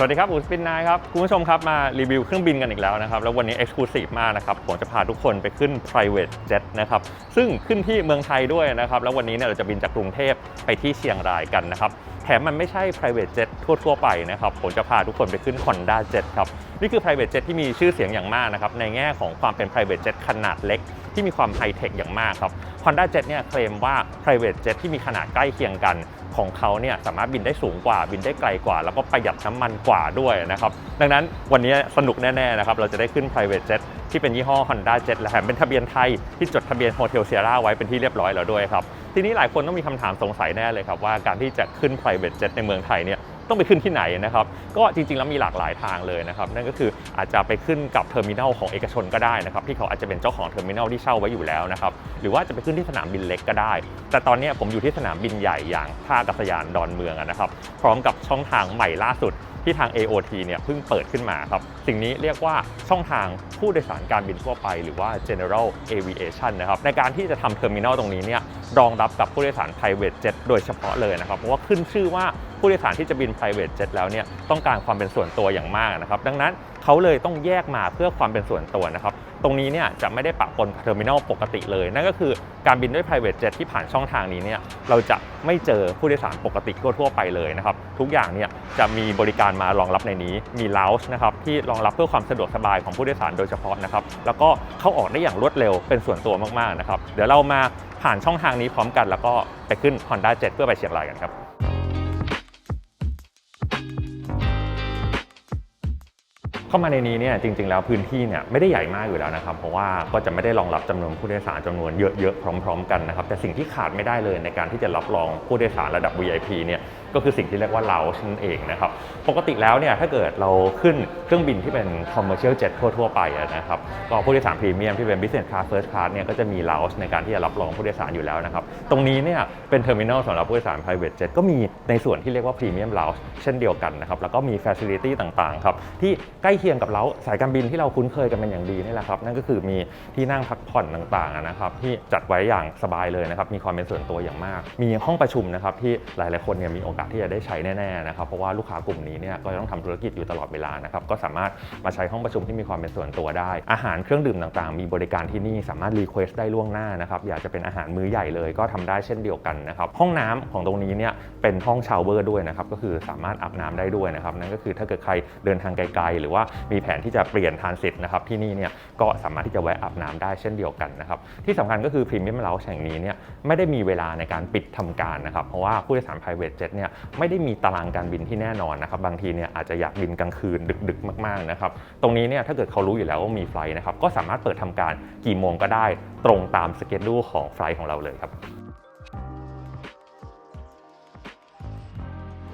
สวัสดีครับอูสปินนายครับ คุณผู้ชมครับมารีวิวเครื่องบินกันอีกแล้วนะครับ แล้ววันนี้ Exclusive มากนะครับ ผมจะพาทุกคนไปขึ้น private jet นะครับ ซึ่งขึ้นที่เมืองไทยด้วยนะครับ แล้ววันนี้เนี่ยเราจะบินจากกรุงเทพไปที่เชียงรายกันนะครับ แถมมันไม่ใช่ private jet ทั่ว ๆ ไปนะครับ ผมจะพาทุกคนไปขึ้น Honda Jet ครับ นี่คือ private jet ที่มีชื่อเสียงอย่างมากนะครับ ในแง่ของความเป็น private jet ขนาดเล็ก ที่มีความไฮเทคอย่างมากครับ Honda Jet เนี่ยเคลมว่า private jet ที่มีขนาดใกล้เคียงกัน ของเขาเนี่ยสามารถบินได้สูงกว่าบินได้ไกลกว่า แล้วก็ประหยัดน้ำมันกว่าด้วยนะครับ ดังนั้นวันนี้สนุกแน่ ๆ นะครับ เราจะได้ขึ้น private jet ที่เป็นยี่ห้อ Honda Jet และแถมเป็นทะเบียนไทย ที่จดทะเบียน Hotel Sierra ไว้เป็นที่เรียบร้อยแล้วด้วยครับ ทีนี้หลายคนต้องมีคำถามสงสัยแน่เลยครับว่าการที่จะขึ้น private jet ในเมืองไทยเนี่ย ต้องไปขึ้นที่ไหนนะครับ ก็จริงๆ แล้วมีหลากหลายทางเลยนะครับ นั่นก็คืออาจจะไปขึ้นกับเทอร์มินอลของเอกชนก็ได้นะครับ ที่เขาอาจจะเป็นเจ้าของเทอร์มินอลที่เช่าไว้อยู่แล้วนะครับ หรือว่าจะไปขึ้นที่สนามบินเล็กก็ได้ แต่ตอนนี้ผมอยู่ที่สนามบินใหญ่อย่างท่าอากาศยานดอนเมืองนะครับ พร้อมกับช่องทางใหม่ล่าสุดที่ทาง AOT เนี่ยเพิ่งเปิดขึ้นมาครับ สิ่งนี้เรียกว่าช่องทางผู้โดยสารการบินทั่วไป หรือว่า general aviation นะครับในการที่จะทำเทอร์มินอลตรงนี้เนี่ยรองรับกับผู้โดยสาร private jet โดยเฉพาะเลยนะครับเพราะว่าขึ้นชื่อว่าผู้โดยสารที่จะบิน private jet แล้วเนี่ยต้องการความเป็นส่วนตัวอย่างมากนะครับดังนั้น เขาเลยต้องแยกมาเพื่อความเป็นส่วนตัวนะครับ ตรงนี้เนี่ยจะไม่ได้ปะปนกับเทอร์มินอลปกติเลย นั่นก็คือการบินด้วย private jet ที่ผ่านช่องทางนี้เนี่ยเราจะไม่เจอผู้โดยสารปกติทั่วๆไปเลยนะครับ ทุกอย่างเนี่ยจะมีบริการมารองรับในนี้ มี lounge นะครับที่รองรับเพื่อความสะดวกสบายของผู้โดยสารโดยเฉพาะนะครับ แล้วก็เข้าออกได้อย่างรวดเร็วเป็นส่วนตัวมากๆนะครับ เดี๋ยวเรามาผ่านช่องทางนี้พร้อมกัน แล้วก็ไปขึ้น Honda Jet เพื่อไปเชียงรายกันครับ เข้ามาในนี้เนี่ยจริง ๆ แล้วพื้นที่เนี่ยไม่ได้ใหญ่มากอยู่แล้วนะครับ เพราะว่าก็จะไม่ได้รองรับจำนวนผู้โดยสารจำนวนเยอะๆพร้อม ๆ กันนะครับแต่สิ่งที่ขาดไม่ได้เลยในการที่จะรับรองผู้โดยสารระดับ VIP เนี่ย ก็คือสิ่งที่เรียกว่า lounge นั่นเองนะครับ ปกติแล้วเนี่ยถ้าเกิดเราขึ้นเครื่องบินที่เป็น commercial jet ทั่วๆไปนะครับ ก็ผู้โดยสารพรีเมียมที่เป็น business class first class เนี่ยก็จะมี lounge ในการที่จะรับรองผู้โดยสารอยู่แล้วนะครับ ตรงนี้เนี่ยเป็น terminal สำหรับผู้โดยสาร private jet ก็มีในส่วนที่เรียกว่า premium lounge เช่นเดียวกันนะครับ แล้วก็มี facility ต่างๆครับที่ใกล้เคียงกับเราสายการบินที่เราคุ้นเคยกันเป็นอย่างดีนี่แหละครับนั่นก็คือมีที่นั่งพักผ่อนต่างๆนะครับที่จัดไว้อย่างสบายเลยนะครับมีความเป็นส่วนตัวอย่างมาก มีห้องประชุมนะครับที่หลายๆคนเนี่ยมีโอกาสที่จะได้ใช้แน่ๆนะครับเพราะว่าลูกค้ากลุ่มนี้เนี่ยก็ต้องทำธุรกิจอยู่ตลอดเวลานะครับก็สามารถมาใช้ห้องประชุมที่มีความเป็นส่วนตัวได้ อาหารเครื่องดื่มต่างๆ มีบริการที่นี่สามารถรีเควสได้ล่วงหน้านะครับอยากจะเป็นอาหารมื้อใหญ่เลยก็ทำได้เช่นเดียวกันนะครับห้องน้ำของตรงนี้เนี่ยเป็นห้องชาวเวอร์ด้วยนะครับก็คือสามารถอาบน้ำได้ด้วยนะครับนั่นก็คือถ้าเกิดใครเดินทางไกลๆ หรือว่ามีแผนที่จะเปลี่ยนทานสิทธ์นะครับที่นี่เนี่ยก็สามารถที่จะแวะอาบน้ำได้เช่นเดียวกันนะครับที่สำคัญก็คือพรีเมียมเลาแห่งนี้เนี่ยไม่ได้มีเวลาในการปิดทำการนะครับเพราะว่าผู้โดยสาร private jet เนี่ยไม่ได้มีตารางการบินที่แน่นอนนะครับบางทีเนี่ยอาจจะอยากบินกลางคืนดึกๆ มากๆนะครับตรงนี้เนี่ยถ้าเกิดเขารู้อยู่แล้วว่ามีไฟล์นะครับก็สามารถเปิดทำการกี่โมงก็ได้ตรงตามสเกจดูของไฟล์ของเราเลยครับ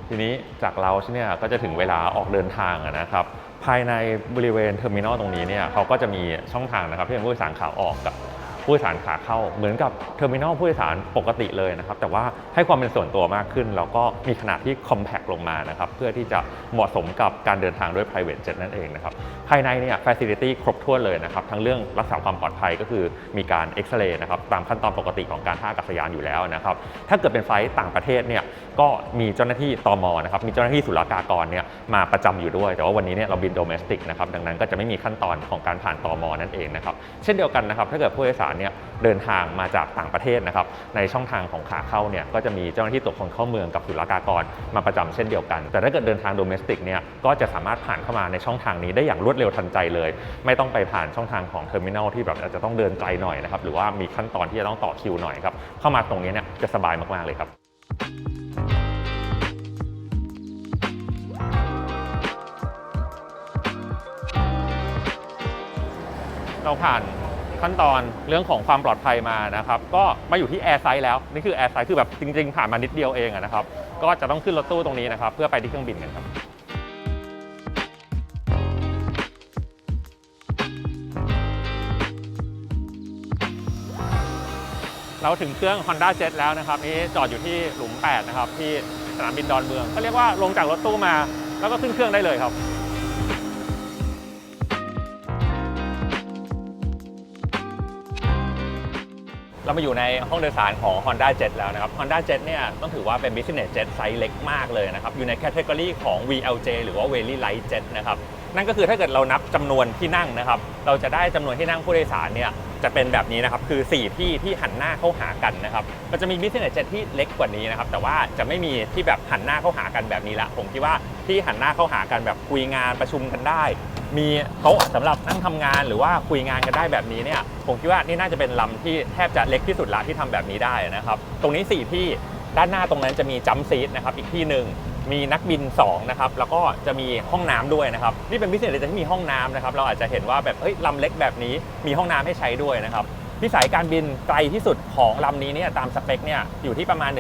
ทีนี้จากเราเนี่ยก็จะถึงเวลาออกเดินทางนะครับภายในบริเวณเทอร์มินอลตรงนี้เนี่ยเขาก็จะมีช่องทางนะครับที่เป็นผู้โดยสารขาออกกับ ผู้โดยสารขาเข้า เหมือนกับเทอร์มินอลผู้โดยสารปกติเลยนะครับ แต่ว่าให้ความเป็นส่วนตัวมากขึ้น แล้วก็มีขนาดที่คอมแพคลงมานะครับ เพื่อที่จะเหมาะสมกับการเดินทางด้วย private jet นั่นเองนะครับ ภายในเนี่ย facility ครบถ้วนเลยนะครับ ทั้งเรื่องรักษาความปลอดภัยก็คือมีการเอ็กซเรย์นะครับ ตามขั้นตอนปกติของการท่าอากาศยานอยู่แล้วนะครับ ถ้าเกิดเป็นไฟล์ต่างประเทศเนี่ย ก็มีเจ้าหน้าที่ตมนะครับ มีเจ้าหน้าที่ศุลกากรเนี่ยมาประจำอยู่ด้วย แต่ว่าวันนี้เนี่ยเราบินโดเมสติกนะครับ ดังนั้นก็จะไม่มีขั้นตอนของการผ่านตมนั่นเองนะครับ เช่นเดียวกันนะครับ ถ้าเกิดผู้โดยสารเนี่ยเดินทางมาจากต่างประเทศนะครับในช่องทางของขาเข้าเนี่ยก็จะมีเจ้าหน้าที่ตรวจคนเข้าเมืองกับศุลกากรมาประจำเช่นเดียวกัน แต่ถ้าเกิดเดินทางโดเมสติกเนี่ยก็จะสามารถผ่านเข้ามาในช่องทางนี้ได้อย่างรวดเร็วทันใจเลย ไม่ต้องไปผ่านช่องทางของเทอร์มินอลที่แบบอาจจะต้องเดินไกลหน่อยนะครับหรือว่ามีขั้นตอนที่จะต้องต่อคิวหน่อยครับเข้ามาตรงนี้เนี่ยจะสบายมากๆเลยครับเราผ่าน ขั้นตอนเรื่องของความปลอดภัยมานะครับ ก็มาอยู่ที่แอร์ไซด์แล้ว นี่คือแอร์ไซด์คือแบบจริง ๆ ผ่านมานิดเดียวเองนะครับ ก็จะต้องขึ้นรถตู้ตรงนี้นะครับ เพื่อไปที่เครื่องบินกันครับเราถึงเครื่อง Honda Jet แล้วนะครับนี่จอดอยู่ที่หลุม 8 นะครับ ที่สนามบินดอนเมือง ก็เรียกว่าลงจากรถตู้มา แล้วก็ขึ้นเครื่องได้เลยครับ มาอยู่ในห้องโดยสารของ Honda Jet แล้วนะครับ Honda Jet เนี่ยต้องถือว่าเป็น Business Jet ไซส์เล็กมากเลยนะครับ อยู่ในแคตตากรีของ VLJ หรือว่า Very Light Jet นะครับ นั่นก็คือถ้าเกิดเรานับจำนวนที่นั่งนะครับ เราจะได้จำนวนที่นั่งผู้โดยสารเนี่ยจะเป็นแบบนี้นะครับ คือ 4 ที่ที่หันหน้าเข้าหากันนะครับมันจะมี Business Jet ที่เล็กกว่านี้นะครับ แต่ว่าจะไม่มีที่แบบหันหน้าเข้าหากันแบบนี้ละผมคิดว่าที่หันหน้าเข้าหากันแบบคุยงานประชุมกันได้ มีโต๊ะสำหรับนั่งทำงานหรือว่าคุยงานกันได้แบบนี้เนี่ยผมคิดว่านี่น่าจะเป็นลำที่แทบจะเล็กที่สุดละที่ทำแบบนี้ได้นะครับ ตรงนี้ 4 ที่ด้านหน้าตรงนั้นจะมีจัมซีทนะครับอีกที่หนึ่ง มีนักบิน2นะครับแล้วก็จะมีห้องน้ำด้วยนะครับนี่เป็นพิเศษเลยที่มีห้องน้ำนะครับเราอาจจะเห็นว่าแบบเฮ้ยลำเล็กแบบนี้มีห้องน้ำให้ใช้ด้วยนะครับที่สายการบินไกลที่สุดของลำนี้เนี่ยตามสเปคเนี่ยอยู่ที่ประมาณ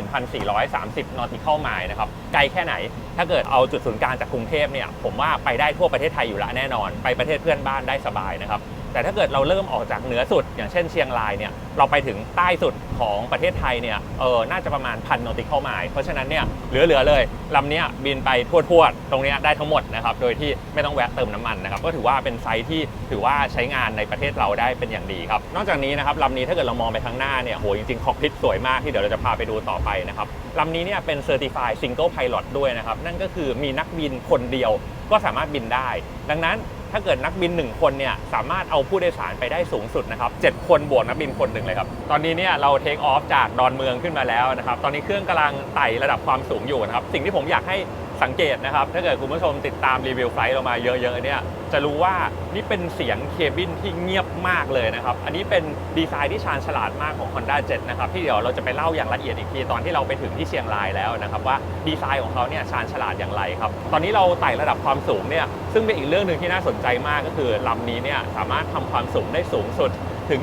1,430 nautical mile นะครับไกลแค่ไหน ถ้าเกิดเอาจุดศูนย์กลางจากกรุงเทพเนี่ยผมว่าไปได้ทั่วประเทศไทยอยู่ละแน่นอน ไปประเทศเพื่อนบ้านได้สบายนะครับ แต่ถ้าเกิดเราเริ่มออกจากเหนือสุด อย่างเช่นเชียงรายเนี่ยเราไปถึงใต้สุดของประเทศไทยเนี่ยเออน่าจะประมาณพันนอติคอลไมล์เพราะฉะนั้นเนี่ยเหลือๆเลยลำเนี้ยบินไปทั่วๆตรงเนี้ยได้ทั้งหมดนะครับโดยที่ไม่ต้องแวะเติมน้ำมันนะครับก็ถือว่าเป็นไซส์ที่ถือว่าใช้งานในประเทศเราได้เป็นอย่างดีครับนอกจากนี้นะครับลำนี้ถ้าเกิดเรามองไปข้างหน้าเนี่ยโหจริงๆคอกพิทสวยมากที่เดี๋ยวเราจะพาไปดูต่อไปนะครับลำนี้เนี่ยเป็น Certified Single Pilot ด้วยนะครับนั่นก็คือมีนักบินคนเดียวก็สามารถบินได้ ดังนั้น ถ้าเกิดนักบิน 1 คนเนี่ยสามารถเอาผู้โดยสารไปได้สูงสุดนะครับ7คนบวกนักบินคนหนึ่งเลยครับ ตอนนี้เนี่ยเราเทคออฟจากดอนเมืองขึ้นมาแล้วนะครับ ตอนนี้เครื่องกำลังไต่ระดับความสูงอยู่นะครับ สิ่งที่ผมอยากให้สังเกตนะครับ ถ้าเกิดคุณผู้ชมติดตามรีวิวไฟล์เรามาเยอะๆเนี่ยจะรู้ว่านี่เป็นเสียงเคบินที่เงียบมากเลยนะครับ อันนี้เป็นดีไซน์ที่ชาญฉลาดมากของ Honda Jet นะครับที่เดี๋ยวเราจะไปเล่าอย่างละเอียดอีกทีตอนที่เราไปถึงที่เชียงรายแล้วนะครับว่าดีไซน์ของเขาเนี่ยชาญฉลาดอย่างไรครับ ตอนนี้เราไต่ระดับความสูงเนี่ยซึ่งเป็นอีกเรื่องหนึ่งที่น่าสนใจมากก็คือลำนี้เนี่ยสามารถทำความสูงได้สูงสุด ถึง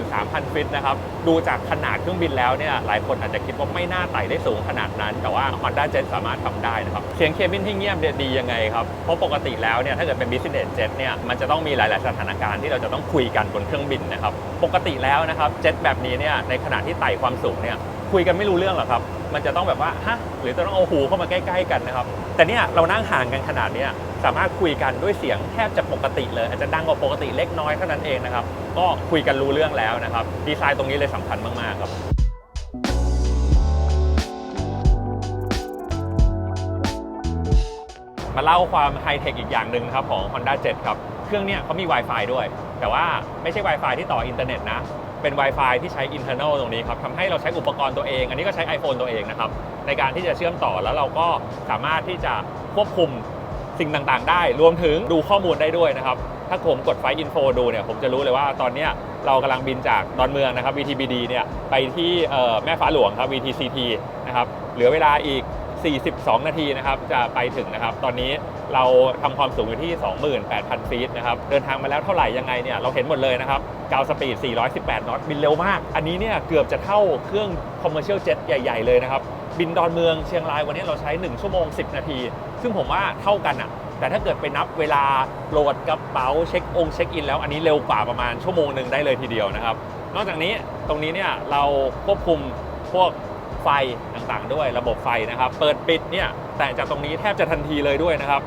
43,000 ฟิตนะครับ ดูจากขนาดเครื่องบินแล้วเนี่ย หลายคนอาจจะคิดว่าไม่น่าไต่ได้สูงขนาดนั้น แต่ว่า Honda Jet สามารถทำได้นะครับ เสียงเคบินที่เงียบเนี่ยดียังไงครับ เพราะปกติแล้วเนี่ย ถ้าเกิดเป็น Business Jet เนี่ย มันจะต้องมีหลาย ๆ สถานการณ์ที่เราจะต้องคุยกันบนเครื่องบินนะครับ ปกติแล้วนะครับ เจ็ตแบบนี้เนี่ย ในขณะที่ไต่ความสูงเนี่ย คุยกันไม่รู้เรื่องหรอกครับ มันจะต้องแบบว่าฮะหรือจะต้องเอาหูเข้ามาใกล้ ๆ กันนะครับ แต่เนี่ยเรานั่งห่างกันขนาดนี้สามารถคุยกันด้วยเสียงแทบจะปกติเลย อาจจะดังกว่าปกติเล็กน้อยเท่านั้นเองนะครับ ก็คุยกันรู้เรื่องแล้วนะครับ ดีไซน์ตรงนี้เลยสำคัญมากๆครับมาเล่าความไฮเทคอีกอย่างหนึ่งครับของ Honda Jet ครับ เครื่องเนี่ยเขามี Wi-Fi ด้วย แต่ว่าไม่ใช่ Wi-Fi ที่ต่ออินเทอร์เน็ตนะ เป็น Wi-Fi ที่ใช้ internal ตรงนี้ครับทำให้เราใช้อุปกรณ์ตัวเอง อันนี้ก็ใช้ iPhone ตัวเองนะครับ ในการที่จะเชื่อมต่อแล้วเราก็สามารถที่จะควบคุมสิ่งต่างๆ ได้ รวมถึงดูข้อมูลได้ด้วยนะครับ ถ้าผมกดไฟอินโฟดูเนี่ย ผมจะรู้เลยว่าตอนเนี้ยเรากำลังบินจากดอนเมืองนะครับ VTBD เนี่ย ไปที่เอ่อแม่ฟ้าหลวงครับ VTCT นะครับ เหลือเวลาอีก 42 นาทีนะครับจะไปถึงนะครับ ตอนนี้เราทำความสูงอยู่ที่ 28,000 ฟีตนะครับ เดินทางมาแล้วเท่าไหร่ยังไงเนี่ยเราเห็นหมดเลยนะครับกาวสปีด 418 นอตบินเร็วมาก อันนี้เนี่ยเกือบจะเท่าเครื่อง commercial jet ใหญ่ ๆ เลยนะครับ บินดอนเมืองเชียงรายวันนี้เราใช้ 1 ชั่วโมง 10 นาที ซึ่งผมว่าเท่ากันอะแต่ถ้าเกิดไปนับเวลาโหลดกระเป๋าเช็คองค์เช็คอินแล้วอันนี้เร็วกว่าประมาณชั่วโมงหนึ่งได้เลยทีเดียวนะครับ นอกจากนี้ตรงนี้เนี่ยเราควบคุมพวก ไฟต่างๆ ด้วยระบบไฟนะครับ เปิดปิดเนี่ยแต่จากตรงนี้แทบจะทันทีเลยด้วยนะครับ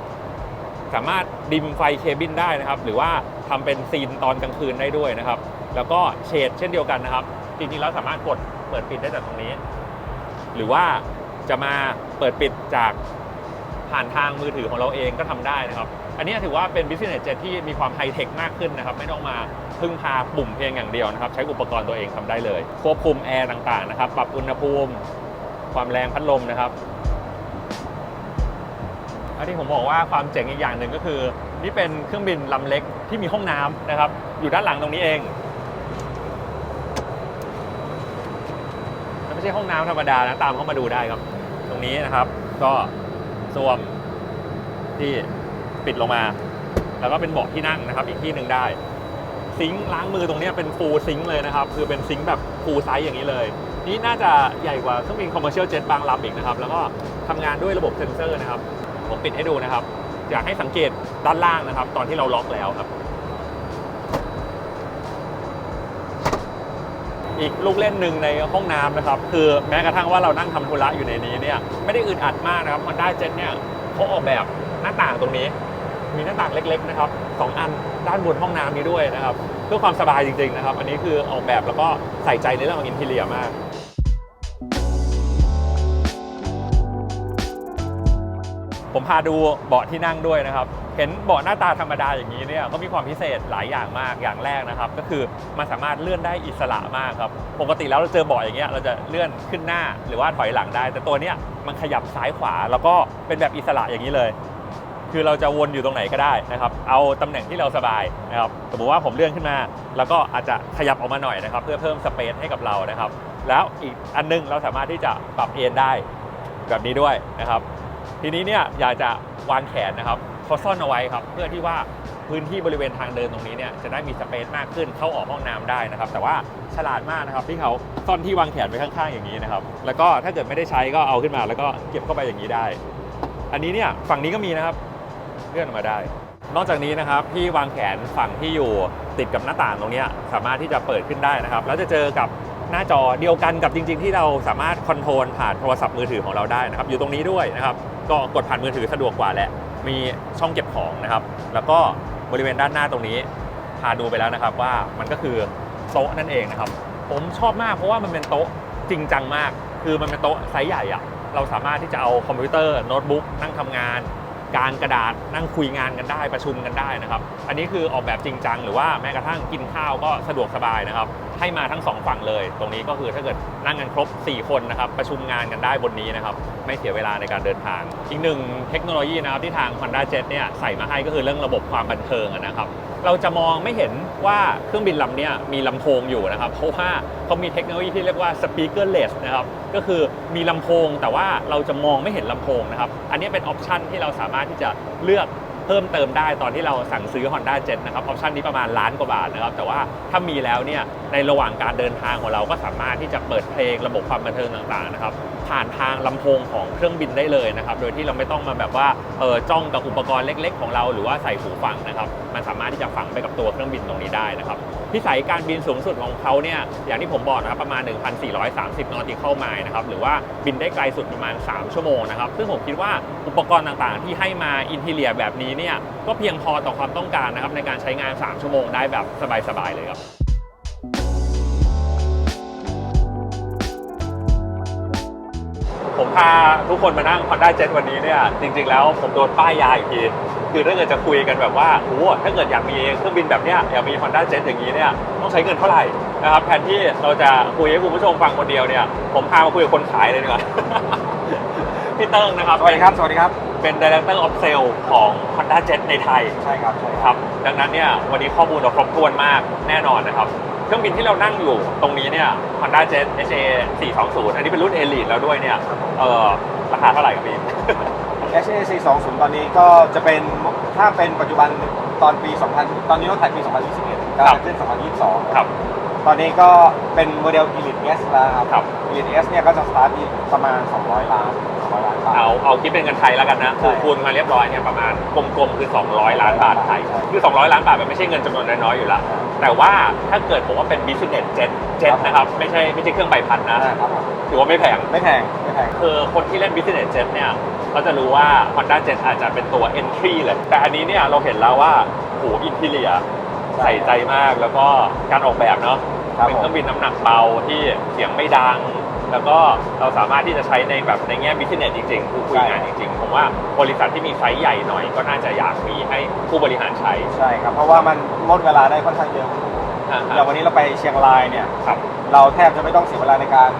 สามารถดิมไฟเคบินได้นะครับ หรือว่าทำเป็นซีนตอนกลางคืนได้ด้วยนะครับ แล้วก็เฉดเช่นเดียวกันนะครับ จริงๆแล้วสามารถกดเปิดปิดได้จากตรงนี้ หรือว่าจะมาเปิดปิดจากผ่านทางมือถือของเราเองก็ทำได้นะครับ อันนี้ถือว่าเป็น business jet ที่มีความไฮเทคมากขึ้นนะครับ ไม่ต้องมาพึ่งพาปุ่มเพียงอย่างเดียวนะครับ ใช้อุปกรณ์ตัวเองทำได้เลย ควบคุมแอร์ต่างๆนะครับ ปรับอุณหภูมิ ความแรงพัดลมนะครับอันที่ผมบอกว่าความเจ๋งอีกอย่างหนึ่งก็คือ นี่เป็นเครื่องบินลำเล็กที่มีห้องน้ำนะครับ อยู่ด้านหลังตรงนี้เองไม่ใช่ห้องน้ำธรรมดานะตามเข้ามาดูได้ครับ ตรงนี้นะครับ ก็ส้วมที่ ปิดลงมา แล้วก็เป็นเบาะที่นั่งนะครับ อีกที่หนึ่งได้ ซิงค์ล้างมือตรงนี้เป็นฟูลซิงค์เลยนะครับ คือเป็นซิงค์แบบฟูลไซส์อย่างนี้เลย นี่น่าจะใหญ่กว่าเครื่องบินคอมเมอร์เชียลเจ็ตบางลำอีกนะครับ แล้วก็ทำงานด้วยระบบเซ็นเซอร์นะครับ ผมปิดให้ดูนะครับ อยากให้สังเกตด้านล่างนะครับ ตอนที่เราล็อกแล้วครับ อีกลูกเล่นหนึ่งในห้องน้ำนะครับ คือแม้กระทั่งว่าเรานั่งทำธุระอยู่ในนี้เนี่ย ไม่ได้อึดอัดมากนะครับ Honda Jet เนี่ยเขาออกแบบหน้าต่างตรงนี้ มีหน้าต่างเล็กๆนะครับสองอันด้านบนห้องน้ำนี้ด้วยนะครับเพื่อความสบายจริงๆนะครับ อันนี้คือออกแบบแล้วก็ใส่ใจในเรื่องของอินทีเรียมาก ผมพาดูเบาะที่นั่งด้วยนะครับ เห็นเบาะหน้าตาธรรมดาอย่างนี้เนี่ยก็มีความพิเศษหลายอย่างมากอย่างแรกนะครับ ก็คือมันสามารถเลื่อนได้อิสระมากครับปกติแล้วเราเจอเบาะอย่างเงี้ยเราจะเลื่อนขึ้นหน้าหรือว่าถอยหลังได้ แต่ตัวเนี้ยมันขยับซ้ายขวาแล้วก็เป็นแบบอิสระอย่างนี้เลย คือเราจะวนอยู่ตรงไหนก็ได้นะครับ เอาตำแหน่งที่เราสบายนะครับ สมมติว่าผมเลื่อนขึ้นมา แล้วก็อาจจะขยับออกมาหน่อยนะครับ เพื่อเพิ่มสเปซให้กับเรานะครับ แล้วอีกอันนึงเราสามารถที่จะปรับเอนได้แบบนี้ด้วยนะครับ ทีนี้เนี่ยอยากจะวางแขนนะครับเขาซ่อนเอาไว้ครับเพื่อที่ว่าพื้นที่บริเวณทางเดินตรงนี้เนี่ยจะได้มีสเปซมากขึ้นเข้าออกห้องน้ำได้นะครับ แต่ว่าฉลาดมากนะครับที่เขาซ่อนที่วางแขนไว้ข้างๆอย่างนี้นะครับ แล้วก็ถ้าเกิดไม่ได้ใช้ก็เอาขึ้นมา แล้วก็เก็บเข้าไปอย่างนี้ได้ อันนี้เนี่ยฝั่งนี้ก็มีนะครับ เลื่อนออกมาได้ นอกจากนี้นะครับที่วางแขนฝั่งที่อยู่ติดกับหน้าต่างตรงนี้สามารถที่จะเปิดขึ้นได้นะครับแล้วจะเจอกับหน้าจอเดียวกันกับจริง ๆ ที่เราสามารถคอนโทรลผ่านโทรศัพท์มือถือของเราได้นะครับ อยู่ตรงนี้ด้วยนะครับ ก็กดผ่านมือถือสะดวกกว่าแหละมีช่องเก็บของนะครับ แล้วก็บริเวณด้านหน้าตรงนี้พาดูไปแล้วนะครับว่ามันก็คือโต๊ะนั่นเองนะครับ ผมชอบมากเพราะว่ามันเป็นโต๊ะจริงจังมาก คือมันเป็นโต๊ะไซส์ใหญ่อะเราสามารถที่จะเอาคอมพิวเตอร์โน้ตบุ๊กนั่งทำงาน การกระดาษนั่งคุยงานกันได้ประชุมกันได้นะครับ อันนี้คือออกแบบจริงจังหรือว่าแม้กระทั่งกินข้าวก็สะดวกสบายนะครับ ให้มาทั้งสองฝั่งเลย ตรงนี้ก็คือถ้าเกิดนั่งกันครบ 4 คนนะครับ ประชุมงานกันได้บนนี้นะครับ ไม่เสียเวลาในการเดินทาง อีกหนึ่งเทคโนโลยีนะครับที่ทาง Honda Jet เนี่ยใส่มาให้ก็คือเรื่องระบบความบันเทิงนะครับ เราจะมองไม่เห็นว่าเครื่องบินลำนี้มีลำโพงอยู่นะครับ เพราะว่าเขามีเทคโนโลยีที่เรียกว่า speakerless นะครับ ก็คือมีลำโพงแต่ว่าเราจะมองไม่เห็นลำโพงนะครับ อันนี้เป็นออปชันที่เราสามารถที่จะเลือก เพิ่มเติมได้ตอนที่เราสั่งซื้อ Honda Jet นะครับออปชันนี้ประมาณล้านกว่าบาทนะครับแต่ว่าถ้ามีแล้วเนี่ยในระหว่างการเดินทางของเราก็สามารถที่จะเปิดเพลงระบบความบันเทิงต่างๆนะครับผ่านทางลำโพงของเครื่องบินได้เลยนะครับโดยที่เราไม่ต้องมาแบบว่าเออจ้องกับอุปกรณ์เล็ก ๆ ของเราหรือว่าใส่หูฟังนะครับมันสามารถที่จะฝังไปกับตัวเครื่องบินตรงนี้ได้นะครับ พิสัยการบินสูงสุดของเขาเนี่ยอย่างที่ผมบอกนะครับประมาณ 1,430 นอติเข้าไมล์นะครับหรือว่าบินได้ไกลสุดประมาณ 3 ชั่วโมงนะครับซึ่งผมคิดว่าอุปกรณ์ต่างๆ ที่ให้มาอินทีเลียแบบนี้เนี่ยก็เพียงพอต่อความต้องการนะครับในการใช้งาน 3 ชั่วโมงได้แบบสบายๆเลยครับผมพาทุกคนมานั่ง Honda Jet วันนี้เนี่ยจริง ๆ แล้วผมโดนป้ายยาอีกที คือถ้าเกิดจะคุยกันแบบว่าโอ้โหถ้าเกิดอยากมีเครื่องบินแบบเนี้ยอยากมี Honda Jet อย่างนี้เนี่ยต้องใช้เงินเท่าไหร่นะครับแทนที่เราจะคุยให้คุณผู้ชมฟังคนเดียวเนี่ยผมพามาคุยกับคนขายเลยดีกว่าพี่เติ้งนะครับสวัสดีครับสวัสดีครับเป็น Director of Sale ของ Honda Jet ในไทยใช่ครับใช่คครับรับ ดังนั้นเนี่ยวันนี้ข้อมูลเราครบถ้วนมากแน่นอนนะครับเครื่องบินที่เรานั่งอยู่ตรงนี้เนี่ย Honda Jet HA 420 อันนี้เป็นรุ่น Elite แล้วด้วยเนี่ยเออราคาเท่าไหร่ครับพี่ HAC 20 ตอนนี้ก็จะเป็นถ้าเป็นปัจจุบันตอนปี 2000 ตอนนี้รถไทยปี 2021ก็ครับจะขึ้น 2022 ครับ ตอนนี้ก็เป็นโมเดล Elite S แล้วครับครับ Elite S เนี่ยก็จะสตาร์ทที่ประมาณ 200 ล้าน200ล้านบาท เอาเอาคิดเป็นเงินไทยแล้วกันนะใช่คือคูณมาเรียบร้อยเนี่ยประมาณกลมๆคือ 200 ล้านบาทไทยใช่คือ 200 ล้านบาทมันไม่ใช่เงินจำนวนน้อยๆอยู่แล้วแต่ว่าถ้าเกิดผมว่าเป็น business jet jet นะครับไม่ใช่ไม่ใช่เครื่องใบพัดนะนะครับผมถือว่าไม่แพงไม่แพงไม่แพงคือคนที่เล่น business jet เนี่ย เขาจะรู้ว่า Honda Jet อาจจะเป็นตัว entry เลย แต่อันนี้เนี่ยเราเห็นแล้วว่าโหอินทีเลียใช่ใส่ใจมากแล้วก็การออกแบบเนาะครับเป็นเครื่องบินน้ำหนักเบาที่เสียงไม่ดัง แล้วก็เราสามารถที่จะใช้ในแบบในแง่ business จริงๆคือคุยงานจริงๆ ผมว่าบริษัทที่มีไซส์ใหญ่หน่อยก็น่าจะอยากมีให้ผู้บริหารใช้ ใช่ครับ เพราะว่ามันลดเวลาได้ค่อนข้างเยอะอ่าอฮะย่างวันนี้เราไปเชียงรายเนี่ยครับเราแทบจะไม่ต้องเสียเวลาในการ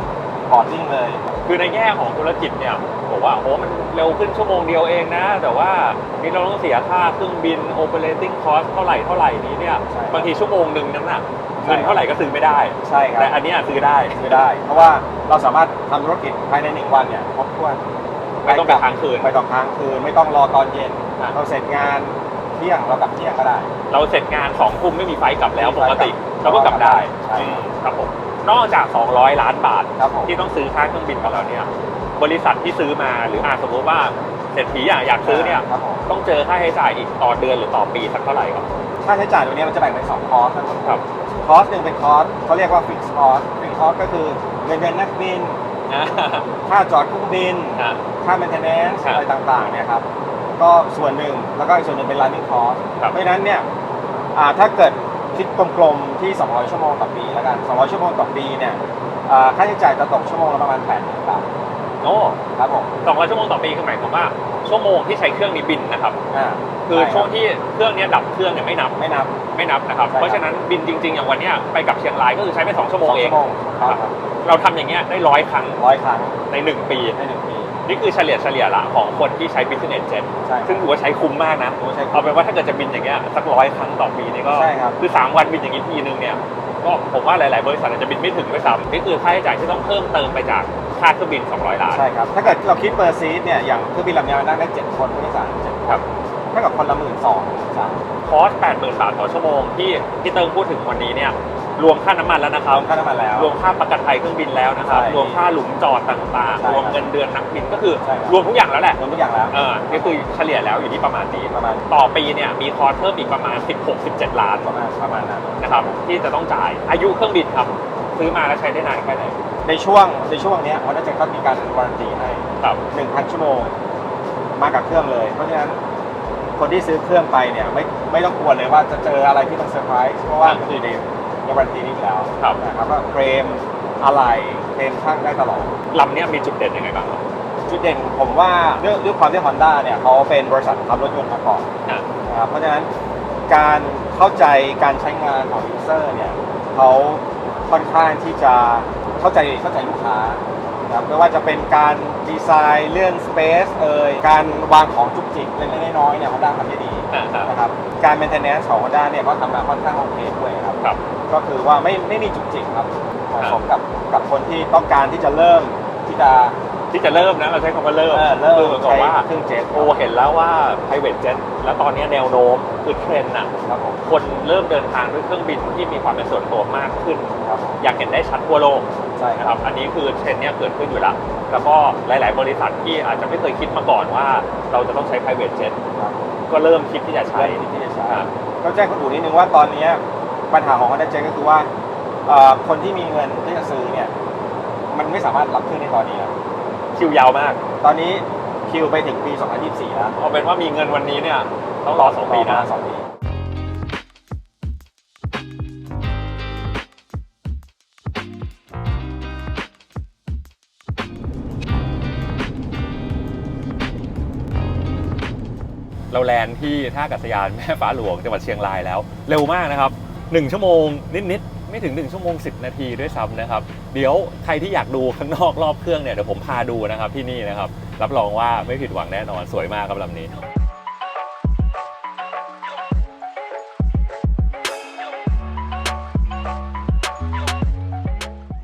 บอร์ดดิ้งเลย คือในแง่ของธุรกิจเนี่ย บอกว่าโอ้มันเร็วขึ้นชั่วโมงเดียวเองนะ แต่ว่านี่เราต้องเสียค่าเครื่องบิน operating cost เท่าไหร่เท่าไหร่นี้เนี่ยใช่บางทีชั่วโมงหนึ่งนั้นน่ะใช่ เงินเท่าไหร่ก็ซื้อไม่ได้ ใช่ครับแต่อันเนี้ยซื้อได้ซื้อได้ เพราะว่าเราสามารถทำธุรกิจภายในหนึ่งวันเนี่ยครบถ้วนไม่ต้องไปค้างคืนไม่ต้องค้างคืนไม่ต้องรอตอนเย็นอะ เราเสร็จงานเที่ยงเรากลับเที่ยงก็ได้ เราเสร็จงาน2องทุ่มไม่มีไฟล์กลับแล้วไม่ปมีไฟล์กติกลับเราก็กลับได้ใช่ อืมครับผมนอกจาก 200 ล้านบาท ครับผมที่ต้องซื้อค่าเครื่องบินกับเราเนี่ย บริษัทที่ซื้อมาหรืออาสมมติว่าเศรษฐีอยากอยากซื้อเนี่ยครับผมต้องเจอค่าใช้จ่ายอีกต่อเดือนหรือต่อปีสักเท่าไหร่ครับค่าใช้จ่ายตรงนี้มันจะแบ่งเป็นสองคอร์สครับผมครับคอร์สหนึ่งเป็นคอร์สเขาเรียกว่าฟิกซ์คอร์สฟิกซ์คอร์สก็คือเงินเดือนนักบินค่าจอดเครื่องบิน อะค่า maintenance ครับอะไรต่างๆเนี่ยครับ ก็ส่วนหนึ่งแล้วก็อีกส่วนหนึ่งเป็น running cost ครับ เพราะฉะนั้นเนี่ยอ่าถ้าเกิดคิดกลมๆที่ 200 ชั่วโมงต่อปีแล้วกัน 200 ชั่วโมงต่อปีเนี่ยอ่าค่าใช้จ่ายจะตกชั่วโมงละประมาณ8 0 0 0บาท โอ้ครับผมสองร้อยชั่วโมงต่อปีคือหมายความว่าชั่วโมงที่ใช้เครื่องนี้บินนะครับอ่า คือใรับช่วงที่เครื่องเนี้ยดับเครื่องเนี่ยไม่นับไม่นับ ไม่นับนะครับ ใช่ครับ เพราะฉะนั้นบินจริงๆอย่างวันเนี้ยไปกับเชียงรายก็คือใช้ไปสองชั่วโมงสองเองชั่วโมงครับเราทำอย่างเงี้ยได้ร้อยครั้งร้อยครั้งในหนึ่งปี ในหนึ่งปี นี่คือเฉลี่ยเฉลี่ยละของคนที่ใช้ business jet ใช่ซึ่งถือว่าใช้คุ้มมากนะถือว่าใช้คุ้มเอาเป็นว่าถ้าเกิดจะบินอย่างเงี้ยสักร้อยครั้งต่อปีนี่ก็ใช่ครับ คือ 3 วันบินอย่างนี้ทีนึงเนี่ย ก็ผมว่าหลาย ๆ บริษัทอาจจะบินไม่ถึงด้วยซ้ำนี่คือค่าใช้จ่ายที่ต้องเพิ่มเติมไปจากค่าเครื่องบิน 200 ล้าน ใช่ครับ ถ้าเกิดเราคิดเปอร์ซีทเนี่ย อย่างเครื่องบินลำนี้มันนั่งได้ 7 คนผู้โดยสารเจ็ดครับ เท่ากับคนละหมื่นสองสามคอส 80,000 บาทต่อชั่วโมงที่ที่เติงพูดถึงวันนี้เนี่ย รวมค่าน้ำมันแล้วนะครรับวมค่าน้ำมันแล้ว รวมค่าประกันภัยเครื่องบินแล้วนะครับ ใช่รวมค่าหลุมจอดต่างใช่ๆ รวมครับเงินเดือนนักบินก็คือใช่ครับ รวมทุกอย่างแล้วแหละรวมทุกอย่างแล้ว เออนี่คือเฉลี่ยแล้วอยู่ที่ประมาณนี้ประมาณ ต่อปีเนี่ยมีคอร์สเพิ่มอีกประมาณ 16-17 ล้านประมาณประมาณนั้นนะครับที่จะต้องจ่ายอายุเครื่องบินครับซื้อมาแล้วใช้ได้นานแค่ไหนในช่วงในช่วงเนี้ยเขาจะเขามีการวารันตีให้ ครับ 1,000 ชั่วโมง มากับเครื่องเลย เพราะฉะนั้นคนที่ซื้อเครื่องไปเนี่ยไม่ไม่ต้องกลัวเลยว่าจะเจออะไรที่ต้องเซอร์ไพรส์เพราะว่ามันอยู่ใน ในวารันตีนี้อยู่แล้วครับ นะครับก็เฟรมอะไรเฟรมช่างได้ตลอด ลำเนี้ยมีจุดเด่นยังไงบ้างครับจุดเด่นผมว่าเรื่องด้วยความที่ฮอนด้าเนี่ยเขาเป็นบริษัททำรถยนต์มาก่อนอะนะครับเพราะฉะนั้นการเข้าใจการใช้งานของยูเซอร์เนี่ยเขาค่อนข้างที่จะเข้าใจเข้าใจลูกค้านะ ครับไม่ว่าจะเป็นการดีไซน์เรื่องสเปซเอ่ยการวางของจุกจิกเล็กๆน้อยๆเนี่ยฮอนด้าทำได้ดีอ่าครับนะครับการ maintenance ของฮอนด้าเนี่ยก็ทำมาค่อนข้างโอเคด้วยครับ ครับ ก็คือว่าไม่ไม่มีจุกจิกครับเหมาะครับสมกับกับคนที่ต้องการที่จะเริ่มที่จะ ที่จะเริ่มนะเราใช้คำว่าเริ่มเออเริ่มคือเหมือนกับใช้ว่าเครื่องเจ็ต โอเห็นแล้วว่า private jet แล้วตอนนี้แนวโน้มคือเทรนด์น่ะ ครับผมคนเริ่มเดินทางด้วยเครื่องบินที่มีความเป็นส่วนตัวมากขึ้น ครับผม อยากเห็นได้ชัดทั่วโลกใช่ค นะรับครับอันนี้คือเทรนด์เนี้ยเกิดขึ้นอยู่แล้ว แล้วก็หลาย ๆ บริษัทที่อาจจะไม่เคยคิดมาก่อนว่า เราจะต้องใช้ private jet ครับก็เริ่มคิดที่จะใช้ใช้ที่จะใช้ครับก็แจ้งคนอื่นนิดนึงว่าตอนนี้ปัญหาของ Honda Jet ก็คือว่าเอ่อคนที่มีเงินที่จะซื้อเนี่ยมันไม่สามารถรับเครื่องในตอนนี้แล้วคิวยาวมาก ตอนนี้คิวไปถึงปี 2024 แล้วเอาเป็นว่ามีเงินวันนี้เนี่ยต้องรอสองปีนะ สองปี แลนด์ที่ท่าอากาศยานแม่ฟ้าหลวงจังหวัดเชียงรายแล้ว เร็วมากนะครับ 1 ชั่วโมงนิดๆไม่ถึง 1 ชั่วโมง 10 นาทีด้วยซ้ำนะครับ เดี๋ยวใครที่อยากดูข้างนอกรอบเครื่องเนี่ยเดี๋ยวผมพาดูนะครับที่นี่นะครับรับรองว่าไม่ผิดหวังแน่นอนสวยมากครับลำนี้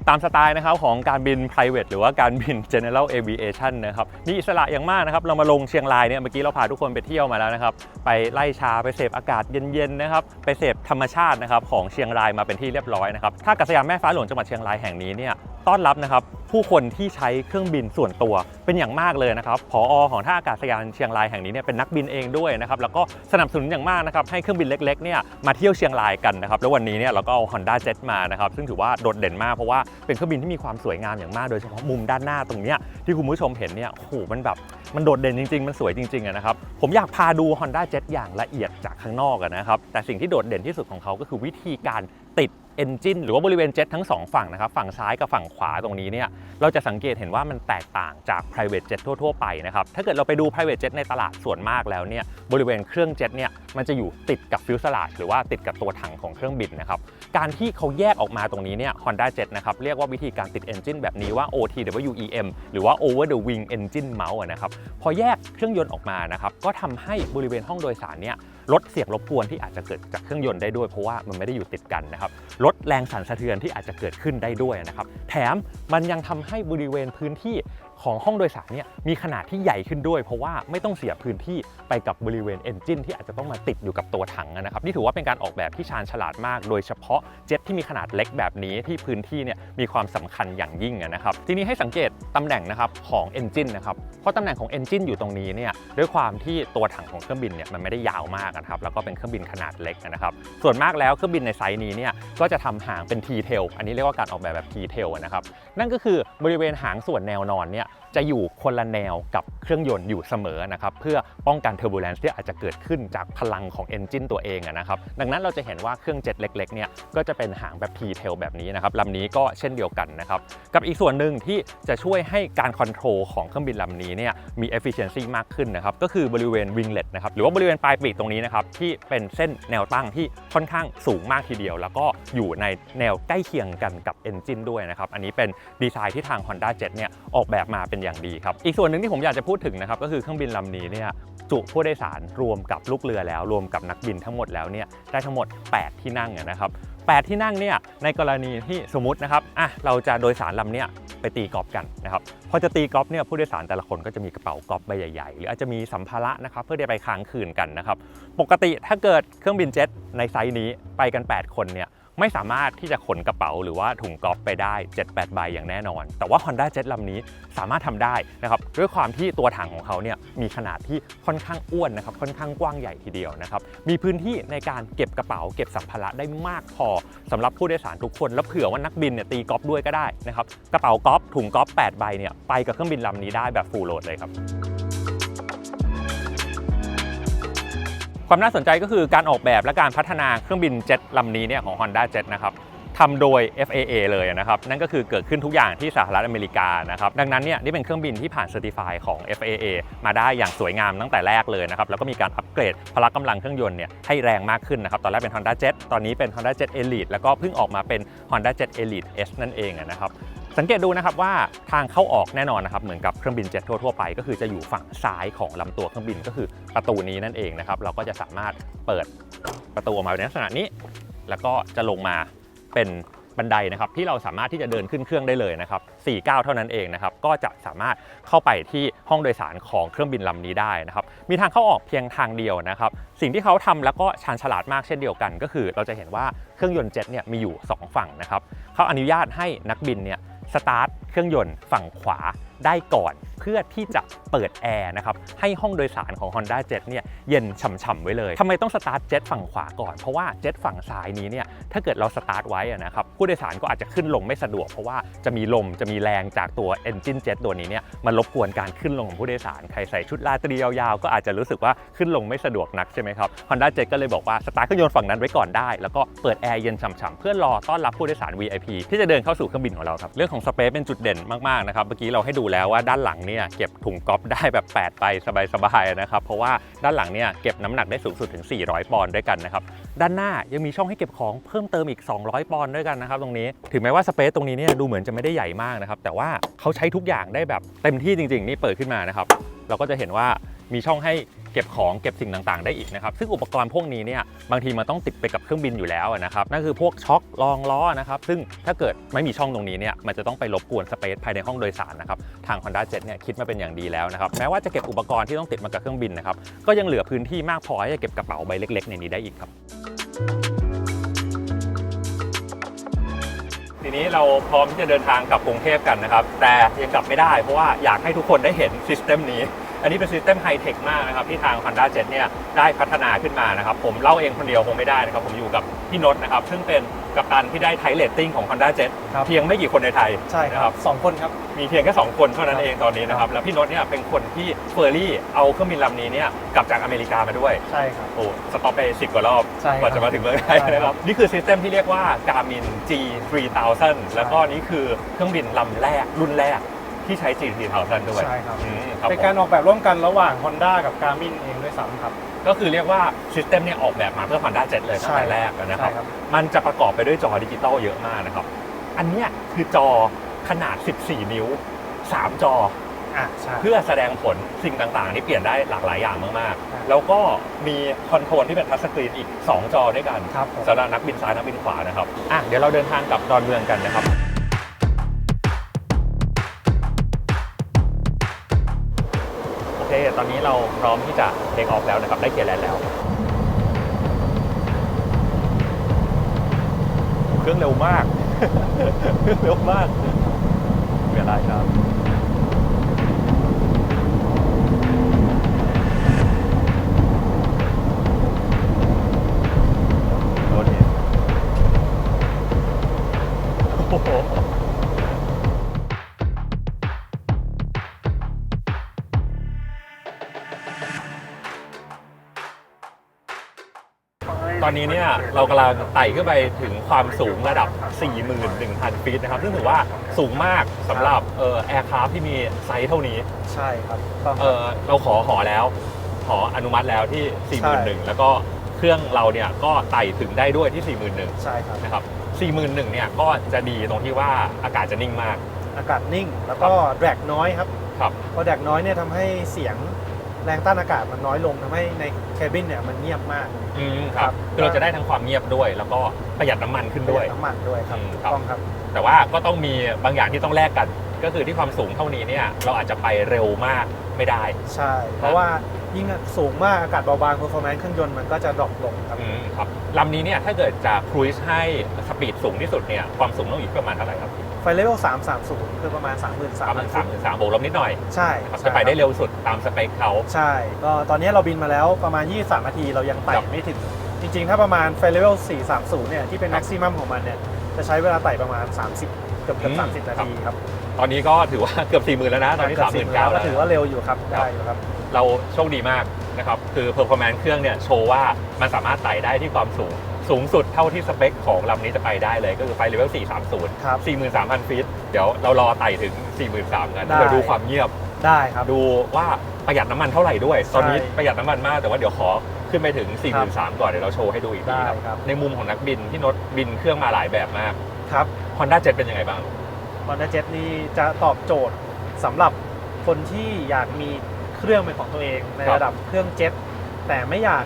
ตามสไตล์นะครับของการบิน private หรือว่าการบิน general aviation นะครับมีอิสระอย่างมากนะครับเรามาลงเชียงรายเนี่ยเมื่อกี้เราพาทุกคนไปเที่ยวมาแล้วนะครับไปไล่ชาไปเสพอากาศเย็นๆนะครับไปเสพธรรมชาตินะครับของเชียงรายมาเป็นที่เรียบร้อยนะครับท่ากัศยานแม่ฟ้าหลวงจังหวัดเชียงรายแห่งนี้เนี่ยต้อนรับนะครับผู้คนที่ใช้เครื่องบินส่วนตัวเป็นอย่างมากเลยนะครับผอของท่าอากาศยานเชียงรายแห่งนี้เนี่ยเป็นนักบินเองด้วยนะครับแล้วก็สนับสนุนอย่างมากนะครับให้เครื่องบินเล็กๆเนี่ยมาเที่ยวเชียงรายกันนะครับแล้ววันนี้เนี่ยเราก็เอา Honda Jet มานะครับซึ่งถือว่าโดดเด่นมากเพราะว่าเป็นเครื่องบินที่มีความสวยงามอย่างมากโดยเฉพาะมุมด้านหน้าตรงเนี้ยที่คุณผู้ชมเห็นเนี่ยโอ้โหมันแบบมันโดดเด่นจริงๆ มันสวยจริงๆนะครับผมอยากพาดู Honda Jet อย่างละเอียดจากข้างนอกนะครับแต่สิ่งที่โดดเด่นที่สุดของเขาก็คือวิธีการติด เอนจินหรือว่าบริเวณเจ็ตทั้งสองฝั่งนะครับฝั่งซ้ายกับฝั่งขวาตรงนี้เนี่ยเราจะสังเกตเห็นว่ามันแตกต่างจาก private jet ทั่วๆไปนะครับถ้าเกิดเราไปดู private jet ในตลาดส่วนมากแล้วเนี่ยบริเวณเครื่องเจ็ตเนี่ยมันจะอยู่ติดกับฟิวสลาดหรือว่าติดกับตัวถังของเครื่องบินนะครับการที่เขาแยกออกมาตรงนี้เนี่ย Honda Jet นะครับเรียกว่าวิธีการติดเอนจินแบบนี้ว่า OTWEM หรือว่า over the wing engine mount นะครับพอแยกเครื่องยนต์ออกมานะครับก็ทำให้บริเวณห้องโดยสารเนี่ย ลดเสียงรบกวนที่อาจจะเกิดจากเครื่องยนต์ได้ด้วยเพราะว่ามันไม่ได้อยู่ติดกันนะครับลดแรงสั่นสะเทือนที่อาจจะเกิดขึ้นได้ด้วยนะครับแถมมันยังทำให้บริเวณพื้นที่ของห้องโดยสารเนี่ยมีขนาดที่ใหญ่ขึ้นด้วย เพราะว่าไม่ต้องเสียพื้นที่ ไปกับบริเวณเอนจินที่อาจจะต้องมาติดอยู่กับตัวถังนะครับนี่ถือว่าเป็นการออกแบบที่ชาญฉลาดมาก โดยเฉพาะเจ็ตที่มีขนาดเล็กแบบนี้ที่พื้นที่เนี่ยมีความสำคัญอย่างยิ่งนะครับทีนี้ให้สังเกตตำแหน่งนะครับของเอนจินนะครับเพราะตำแหน่งของเอนจินอยู่ตรงนี้เนี่ยด้วยความที่ตัวถังของเครื่องบินเนี่ยมันไม่ได้ยาวมากนะครับแล้วก็เป็นเครื่องบินขนาดเล็กนะครับส่วนมากแล้วเครื่องบินในไซส์นี้เนี่ยก็จะทำหางเป็น T tail อันนี้เรียกว่าการออกแบบแบบ T tail นะครับนั่นก็คือบริเวณหางส่วนแนวนอนเนี่ย จะอยู่คนละแนวกับเครื่องยนต์อยู่เสมอนะครับเพื่อป้องกันเทอร์บูเลนซ์ที่อาจจะเกิดขึ้นจากพลังของเอนจินตัวเองนะครับดังนั้นเราจะเห็นว่าเครื่องเจ็ตเล็กๆเนี่ยก็จะเป็นหางแบบทีเทลแบบนี้นะครับลำนี้ก็เช่นเดียวกันนะครับกับอีกส่วนหนึ่งที่จะช่วยให้การคอนโทรลของเครื่องบินลำนี้เนี่ยมี efficiency มากขึ้นนะครับก็คือบริเวณ winglet นะครับหรือว่าบริเวณปลายปีกตรงนี้นะครับที่เป็นเส้นแนวตั้งที่ค่อนข้างสูงมากทีเดียว แล้วก็อยู่ในแนวใกล้เคียงกันกับ engine ด้วยนะครับอันนี้เป็นดีไซน์ที่ทาง Honda Jet เนี่ยออกแบบมาเป็นอย่างดีครับ อีกส่วนหนึ่งที่ผมอยากจะพูดถึงนะครับก็คือเครื่องบินลำนี้เนี่ยจุผู้โดยสารรวมกับลูกเรือแล้ว รวมกับนักบินทั้งหมดแล้วเนี่ยได้ทั้งหมด 8 ที่นั่งนะครับ8 ที่นั่งเนี่ยในกรณีที่สมมตินะครับอะเราจะโดยสารลำเนี้ยไปตีกอล์ฟกันนะครับพอจะตีกอล์ฟเนี่ยผู้โดยสารแต่ละคนก็จะมีกระเป๋ากอล์ฟใบใหญ่ๆ หรืออาจจะมีสัมภาระนะครับเพื่อจะไปค้างคืนกันนะครับปกติถ้าเกิดเครื่องบินเจ็ตในไซส์นี้ไปกัน 8 คนเนี่ย ไม่สามารถที่จะขนกระเป๋าหรือว่าถุงกอล์ฟไปได้ 7-8 ใบอย่างแน่นอน แต่ว่า Honda Jet ลำนี้สามารถทำได้นะครับด้วยความที่ตัวถังของเขาเนี่ยมีขนาดที่ค่อนข้างอ้วนนะครับค่อนข้างกว้างใหญ่ทีเดียวนะครับมีพื้นที่ในการเก็บกระเป๋า เก็บสัมภาระได้มากพอสำหรับผู้โดยสารทุกคน แล้วเผื่อว่านักบินเนี่ยตีกอล์ฟด้วยก็ได้นะครับกระเป๋ากอล์ฟถุงกอล์ฟ8ใบเนี่ยไปกับเครื่องบินลำนี้ได้แบบฟูลโหลดเลยครับ ความน่าสนใจก็คือการออกแบบและการพัฒนาเครื่องบินเจ็ตลำนี้เนี่ยของ Honda Jet นะครับทำโดย FAA เลยนะครับ นั่นก็คือเกิดขึ้นทุกอย่างที่สหรัฐอเมริกานะครับ ดังนั้นเนี่ยนี่เป็นเครื่องบินที่ผ่านเซอร์ติฟายของ FAA มาได้อย่างสวยงามตั้งแต่แรกเลยนะครับ แล้วก็มีการอัปเกรดพละกำลังเครื่องยนต์เนี่ยให้แรงมากขึ้นนะครับ ตอนแรกเป็น Honda Jet ตอนนี้เป็น Honda Jet Elite แล้วก็เพิ่งออกมาเป็น Honda Jet Elite S นั่นเองนะครับ สังเกตดูนะครับว่าทางเข้าออกแน่นอนนะครับเหมือนกับเครื่องบินเจ็ตทั่วๆไป ก็คือจะอยู่ฝั่งซ้ายของลำตัวเครื่องบินก็คือประตูนี้นั่นเองนะครับเราก็จะสามารถเปิดประตูออกมาในลักษณะนี้ แล้วก็จะลงมาเป็นบันไดนะครับที่เราสามารถที่จะเดินขึ้นเครื่องได้เลยนะครับ4ก้าวเท่านั้นเองนะครับก็จะสามารถเข้าไปที่ห้องโดยสารของเครื่องบินลำนี้ได้นะครับมีทางเข้าออกเพียงทางเดียวนะครับสิ่งที่เขาทำแล้วก็ชาญฉลาดมากเช่นเดียวกัน ก็คือเราจะเห็นว่าเครื่องยนต์เจ็ตเนี่ยมีอยู่ 2 ฝั่งนะครับเขาอนุญาตให้นักบินเนี่ย สตาร์ทเครื่องยนต์ฝั่งขวา ได้ก่อนเพื่อที่จะเปิดแอร์นะครับให้ห้องโดยสารของ Honda Jet เนี่ยเย็นฉ่ำๆไว้เลยทำไมต้องสตาร์ทเจ็ตฝั่งขวาก่อนเพราะว่าเจ็ตฝั่งซ้ายนี้เนี่ยถ้าเกิดเราสตาร์ทไว้นะครับผู้โดยสารก็อาจจะขึ้นลงไม่สะดวก เพราะว่าจะมีลมจะมีแรงจากตัว Engine Jet ตัวนี้เนี่ยมันรบกวนการขึ้นลงของผู้โดยสารใครใส่ชุดลาตรียาวๆก็อาจจะรู้สึกว่าขึ้นลงไม่สะดวกนักใช่ไหมครับ Honda Jet ก็เลยบอกว่าสตาร์ทเครื่องยนต์ฝั่งนั้นไว้ก่อนได้ แล้วก็เปิดแอร์เย็นฉ่ำๆเพื่อรอต้อนรับผู้โดยสาร VIP ที่จะเดินเข้าสู่เครื่องบินของเราครับเรื่องของสเปซเป็นจุดเด่นมากๆนะครับเมื่อกี้เราให้ดูแล้วว่าด้านหลังเนี่ยเก็บถุงก๊อฟได้แบบ8ใบสบายๆนะครับเพราะว่าด้านหลังเนี่ยเก็บน้ำหนักได้สูงสุดถึง 400 ปอนด์ด้วยกันนะครับด้านหน้ายังมีช่องให้เก็บของเพิ่มเติมอีก 200 ปอนด์ด้วยกันนะครับตรงนี้ถึงแม้ว่าสเปซตรงนี้เนี่ยดูเหมือนจะไม่ได้ใหญ่มากนะครับแต่ว่าเขาใช้ทุกอย่างได้แบบเต็มที่จริง ๆ นี่เปิดขึ้นมานะครับเราก็จะเห็นว่ามีช่องให้ เก็บของเก็บสิ่งต่างๆ ได้อีกนะครับซึ่งอุปกรณ์พวกนี้เนี่ยบางทีมันต้องติดไปกับเครื่องบินอยู่แล้วนะครับนั่นคือพวกช็อครองล้อนะครับซึ่งถ้าเกิดไม่มีช่องตรงนี้เนี่ยมันจะต้องไปรบกวนสเปซภายในห้องโดยสารนะครับทาง Honda Jet เนี่ยคิดมาเป็นอย่างดีแล้วนะครับแม้ว่าจะเก็บอุปกรณ์ที่ต้องติดมากับเครื่องบินนะครับก็ยังเหลือพื้นที่มากพอที่จะเก็บกระเป๋าใบเล็ก ๆ ในนี้ได้อีกครับทีนี้เราพร้อมที่จะเดินทางกลับกรุงเทพกันนะครับ แต่ยังกลับไม่ได้เพราะว่าอยากให้ทุกคนได้เห็นซิสเต็มนี้ อันนี้เป็นซิสเต็มไฮเทคมากนะครับที่ทาง Honda Jet เนี่ยได้พัฒนาขึ้นมานะครับผมเล่าเองคนเดียวคงไม่ได้นะครับผมอยู่กับพี่นศนะครับซึ่งเป็นกัปตันที่ได้ไทยเรตติ้งของ Honda Jet ครับ เพียงไม่กี่คนในไทยใช่คนะ รับสองคนครับ มีเพียงแค่ 2 คนเท่านั้นครับเองตอนนี้นะครับ แล้วพี่นศเนี่ยเป็นคนที่เฟอร์รี่เอาเครื่องบินลำนี้เนี่ยกลับจากอเมริกามาด้วย ใช่ครับ โอ้สต็อปไปสิบกว่ารอบใช่ครับกว่าจะมาถึงเมืองไทยใช่ครับนะครับ นี่คือซิสเต็มที่เรียกว่า Garmin G 3000 แล้วก็นี่คือเครื่องบินลำแรกรุ่นแรก ที่ใช้ G 3000ด้วยใช่ครับ อืมครับเป็นผมการออกแบบร่วมกันระหว่าง Honda กับ Garmin เองด้วยซ้ำครับก็คือเรียกว่าซิสเต็มเนี่ยออกแบบมาเพื่อ Honda Jet เลยตั้งแต่ใช่แรกนะคใช่รับ ครับ มันจะประกอบไปด้วยจอดิจิตอลเยอะมากนะครับ อันเนี้ยคือจอขนาด 14 นิ้ว 3 จอ อะใช่ เพื่อแสดงผลสิ่งต่างๆ ที่เปลี่ยนได้หลากหลายอย่างมากครับ ๆ แล้วก็มีคอนโทรลที่เป็นทัชสกรีนอีก 2 จอด้วยกันครับผม สำหรับนักบินซ้ายนักบินขวานะครับ อะเดี๋ยวเราเดินทางกลับดอนเมืองกันนะครับ โอเคตอนนี้เราพร้อมที่จะเทคออฟแล้วนะครับได้เกียร์แลนด์แล้ว เครื่องเร็วมาก เครื่องเร็วมากเวลาครับ นนี้เนี่ยเรากำลังไต่ขึ้นไปถึงความสูงระดับ 41,000 ฟีตนะครับซึ่งถือว่าสูงมากสำหรับเอ่อแอร์คราฟที่มีไซส์เท่านี้ใช่ครับต้องเออเราขอหอแล้ว ขออนุมัติแล้วที่ใช่41,000 แล้วก็เครื่องเราเนี่ยก็ไต่ถึงได้ด้วยที่ 41,000 ใช่ครับ นะครับ 41,000 เนี่ยก็จะดีตรงที่ว่าอากาศจะนิ่งมาก อากาศนิ่งแล้วก็แดกน้อยครับครับ พอแดกน้อยเนี่ยทำให้เสียง แรงต้านอากาศมันน้อยลงทำให้ในเคบินเนี่ยมันเงียบมาก อืมคครัรับบ คือเราจะได้ทั้งความเงียบด้วย แล้วก็ประหยัดน้ำมันขึ้นด้วยน้ำมันด้วยครับอืมถูกครับ ต้องครับ แต่ว่าก็ต้องมีบางอย่างที่ต้องแลกกัน ก็คือที่ความสูงเท่านี้เนี่ยเราอาจจะไปเร็วมากไม่ได้ ใช่ เพราะว่ายิ่งสูงมากอากาศเบาบาง performance เครื่องยนต์มันก็จะดรอปลงครับ อืมครับลำนี้เนี่ยถ้าเกิดจะครูซให้สปีดสูงที่สุดเนี่ยความสูงต้องอยู่ที่ประมาณเท่าไหร่ครับ ไฟเลเวล330 คือประมาณ ประมาณ33,000สามถึงสามบวกลบนิดหน่อยใช่นะครับใช่จะไปได้เร็วสุดตามสเปคเขา ใช่ ก็ตอนนี้เราบินมาแล้วประมาณ 23 นาทีเรายังไต่ครับไม่ถึง จริง ๆ ถ้าประมาณไฟเลเวล430 เนี่ย ที่เป็นครับแม็กซิมัมของมันเนี่ย จะใช้เวลาไต่ประมาณ 30 เกือบเกือบอืม30นาครับทีครับตอนนี้ก็ถือว่า เกือบ4 0,000แล้วนะ ตอนนี้กื3บ9 0 0 40 0ก็แล้วถือว่าเร็วอยู่ครับ ได้อยู่ครับ เราโชคดีมากนะครับ คือ performance เครื่องเนี่ยโชว์ว่ามันสามารถไต่ได้ที่ความสูง สูงสุดเท่าที่สเปคของลำนี้จะไปได้เลยก็คือไฟเลเวล 430 ครับ 43,000 ฟีต เดี๋ยวเรารอไต่ถึง 43,000กันได้ เดี๋ยวดูความเงียบ ได้ครับ ดูว่าประหยัดน้ำมันเท่าไหร่ด้วย ตอนนี้ใช่ประหยัดน้ำมันมากแต่ว่าเดี๋ยวขอขึ้นไปถึง 43,000ก่อนเดี๋ยวเราโชว์ให้ดูอีกทีได้ครับครับในมุมของนักบินที่นดบินเครื่องมาหลายแบบมาก ครับ Honda Jet เป็นยังไงบ้าง ฮอนด้าเจ็ตนี่จะตอบโจทย์สำหรับคนที่อยากมีเครื่องเป็นของตัวเองในครับ ระดับเครื่องเจ็ตแต่ไม่อยาก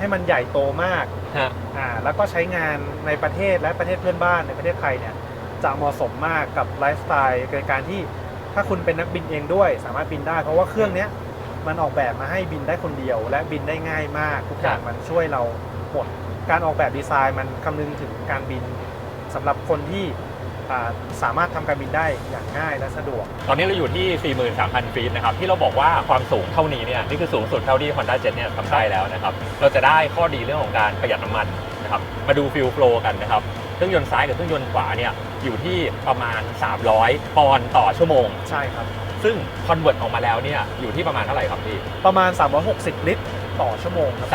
ให้มันใหญ่โตมากฮะอ่าแล้วก็ใช้งานในประเทศและประเทศเพื่อนบ้านในประเทศไทยเนี่ยจะเหมาะสมมากกับไลฟ์สไตล์ในการที่ถ้าคุณเป็นนักบินเองด้วย สามารถบินได้ เพราะว่าเครื่องเนี้ยมันออกแบบมาให้บินได้คนเดียว และบินได้ง่ายมากทุกอย่างมันช่วยเราหมดการออกแบบดีไซน์มันคำนึงถึงการบินสำหรับคนที่อ่า สามารถทำการบินได้อย่างง่ายและสะดวก ตอนนี้เราอยู่ที่ 43,000 ฟีตนะครับ ที่เราบอกว่าความสูงเท่านี้เนี่ยนี่คือสูงสุดเท่าที่ Honda Jet เนี่ยทำได้แล้วนะครับ เราจะได้ข้อดีเรื่องของการประหยัดน้ำมันนะครับมาดูฟิลโฟลกันนะครับเครื่องยนต์ซ้ายกับเครื่องยนต์ขวาเนี่ยอยู่ที่ประมาณ 300 ปอนด์ต่อชั่วโมง ใช่ครับ ซึ่งคอนเวิร์ตออกมาแล้วเนี่ยอยู่ที่ประมาณเท่าไหร่ครับพี่ ประมาณ 360 ลิตร ต่อชั่วโมงครับ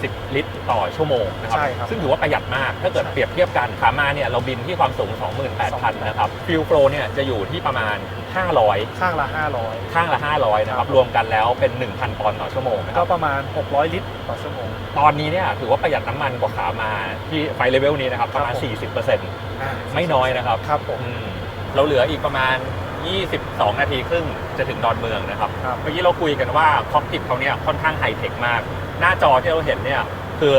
360 ลิตรต่อชั่วโมงนะครับใช่ครับซึ่งถือว่าประหยัดมาก ถ้าเกิดเปรียบเทียบกันขามาเนี่ยเราบินที่ความสูง 28,000 นะครับฟิลโฟลเนี่ยจะอยู่ที่ประมาณ 500 ข้างละ 500 ข้างละ 500 นะครับ รวมกันแล้วเป็น 1,000 ปอนด์ต่อชั่วโมงนะคก็รับประมาณ 600 ลิตรต่อชั่วโมง ตอนนี้เนี่ยถือว่าประหยัดน้ำมันกว่าขามาที่ไฟเลเวลนี้นะครับประมาณ ครับผม 40%อ่าไม่น้อยนะครับครับผม อืมเราเหลืออีกประมาณ 22 นาทีครึ่งจะถึงดอนเมืองนะครับ ครับ เมื่อกี้เราคุยกันว่าคอกพิทเขาเนี่ยค่อนข้างไฮเทคมาก หน้าจอที่เราเห็นเนี่ยคือ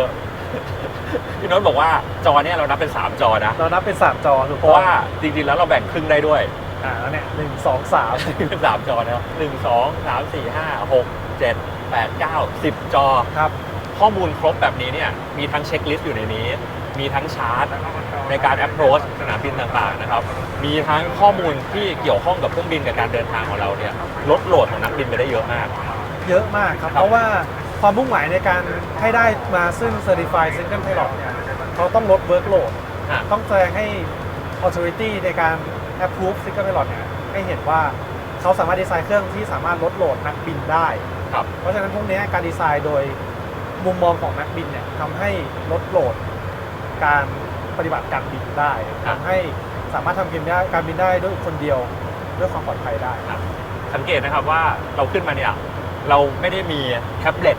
พี่โน้ตบอกว่าจอเนี่ยเรานับเป็น 3 จอนะ เรานับเป็น3จอถูกเพราะว่าจริงๆแล้วเราแบ่งครึ่งได้ด้วย อ่าแล้วเนี่ยหนึ่งสองสาม เป็นสามจอนะครับหนึ่งสองสามสี่ห้าหกเจ็ดแปดเก้าสิบจอ ครับ ข้อมูลครบแบบนี้เนี่ยมีทั้งเช็คลิสต์อยู่ในนี้ มีทั้งชาร์ต ในการ approach สนามบินต่างๆนะครับ มีทั้งข้อมูลที่เกี่ยวข้องกับเครื่องบินกับการเดินทางของเราเนี่ยลดโหลดของนักบินไปได้เยอะมาก เยอะมากครับ ครับ เพราะว่าความมุ่งหมายในการให้ได้มาซึ่ง Certified Single Pilot เนี่ยเขาต้องลด workload อะ ต้องแสดงให้ authority ในการ approve Single Pilot เนี่ยให้เห็นว่าเขาสามารถดีไซน์เครื่องที่สามารถลดโหลดนักบินได้ ครับ เพราะฉะนั้นพวกเนี้ยการดีไซน์โดยมุมมองของนักบินเนี่ยทำให้ลดโหลดการ ปฏิบัติการบินได้ครับทำให้สามารถทำการบินได้การบินได้ด้วยคนเดียวด้วยความปลอดภัยได้ สังเกตนะครับว่าเราขึ้นมาเนี่ยเราไม่ได้มีแท็บเล็ต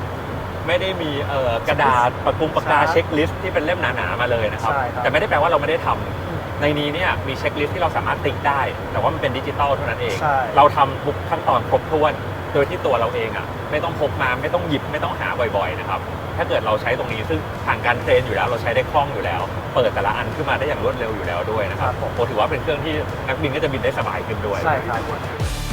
ไม่ได้มีเอ่อกระดาษปากกุมปากกาใช่เช็คลิสต์ที่เป็นเล่มหนาๆมาเลยนะครับ ใช่ครับ แต่ไม่ได้แปลว่าเราไม่ได้ทำอืมในนี้เนี่ยมีเช็คลิสต์ที่เราสามารถติ๊กได้ แต่ว่ามันเป็นดิจิตอลเท่านั้นเอง ใช่ เราทำทุกขั้นตอนครบถ้วน โดยที่ตัวเราเองอะไม่ต้องพกมาไม่ต้องหยิบไม่ต้องหาบ่อยๆนะครับถ้าเกิดเราใช้ตรงนี้ซึ่งผ่านการเทรนอยู่แล้วเราใช้ได้คล่องอยู่แล้ว เปิดแต่ละอันขึ้นมาได้อย่างรวดเร็วอยู่แล้วด้วยนะครับครับผมโอ้ถือว่าเป็นเครื่องที่นักบินก็จะบินได้สบายขึ้นด้วย ใช่ครับ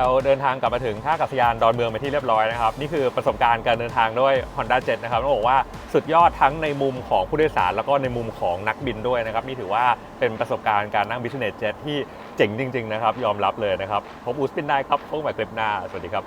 เราเดินทางกลับมาถึงท่าอากาศยานดอนเมืองไปที่เรียบร้อยนะครับ นี่คือประสบการณ์การเดินทางด้วย Honda Jet นะครับต้องบอกว่าสุดยอดทั้งในมุมของผู้โดยสาร แล้วก็ในมุมของนักบินด้วยนะครับ นี่ถือว่าเป็นประสบการณ์การนั่ง Business Jet ที่เจ๋งจริง ๆ นะครับ ยอมรับเลยนะครับ ผมอูสปินได้ครับพบกันใหม่คลิปหน้า สวัสดีครับ